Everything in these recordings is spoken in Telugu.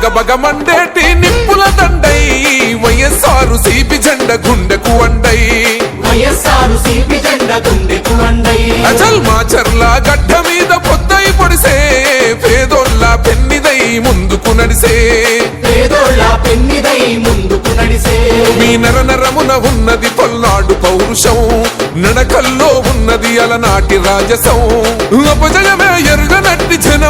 బగబగ మండేటి నిప్పుల దండై. వైఎస్ఆరు సిపి జెండ గుండెకు అండై. వైఎస్ఆరు సిపి జెండ గుండెకు అండై. అజల్ మాచర్ల గడ్డ మీద పొద్దై పొడిసే. పేదోళ్ళ పెన్నిదై ముందుకు నడిసే. పేదోళ్ళ పెన్నిదై ముందుకు నడిసే. మీ నర నరమున ఉన్నది పల్నాడు పౌరుషం. నడకల్లో ఉన్నది అలనాటి రాజసం. అపజయమే ఎరుగనట్టి జనం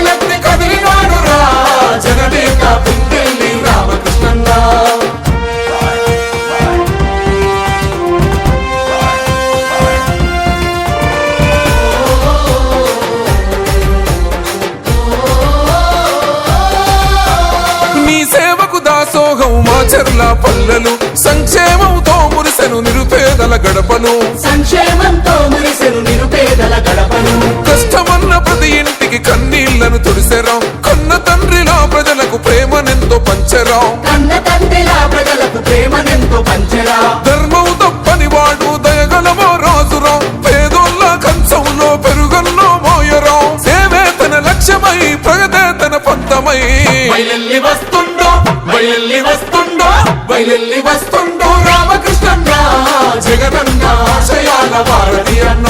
చెర్ల పల్లెలు సంక్షేమంతో మురిసెను నిరుపేదల గడపను. సంక్షేమంతో మురిసెను నిరుపేదల గడపను. కష్టమన్న ప్రతి ఇంటికి కన్నీళ్ళను తుడిసెరా. కన్న తండ్రిలా ప్రజలకు ప్రేమనెంతో పంచరా. కన్న తండ్రిలా ప్రజలకు ప్రేమనెంతో పంచరా. ధర్మం తప్పని వాడు దయగలమో రాజురా. పేదోళ్ళ కంచంలో పెరుగన్నో మోయరా. సేవే తన లక్ష్యమై ప్రగతే తన పంతమై వస్తుండో వస్తుండో బయలెల్లి వస్తుండో రామకృష్ణన్న జగనన్న ఆశయాల వారధి అన్న.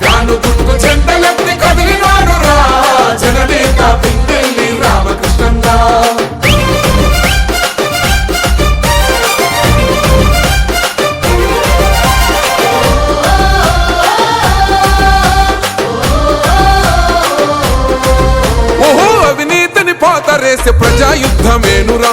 వ్యాను గుర్తు చెంతలెత్తి కదిలినాడు రా జననేత పిందెల్లి రామకృష్ణన్న ఓహో అవినీతిని పాతరేసే ప్రజాయుద్ధమేనురా.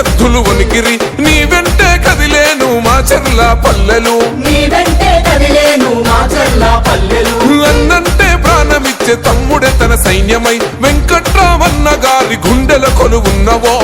వింటే ప్రత్యర్థులు వణికిరి నీ వెంటే కదిలేను మా చెర్ల పల్లెలు. నీ వెంటే కదిలేను మా చల్ల పల్లెలు. అన్నంటే ప్రాణమిచ్చే తమ్ముడే తన సైన్యమై. వెంకట్రామన్న గారి గుండెల కొలువున్నవో.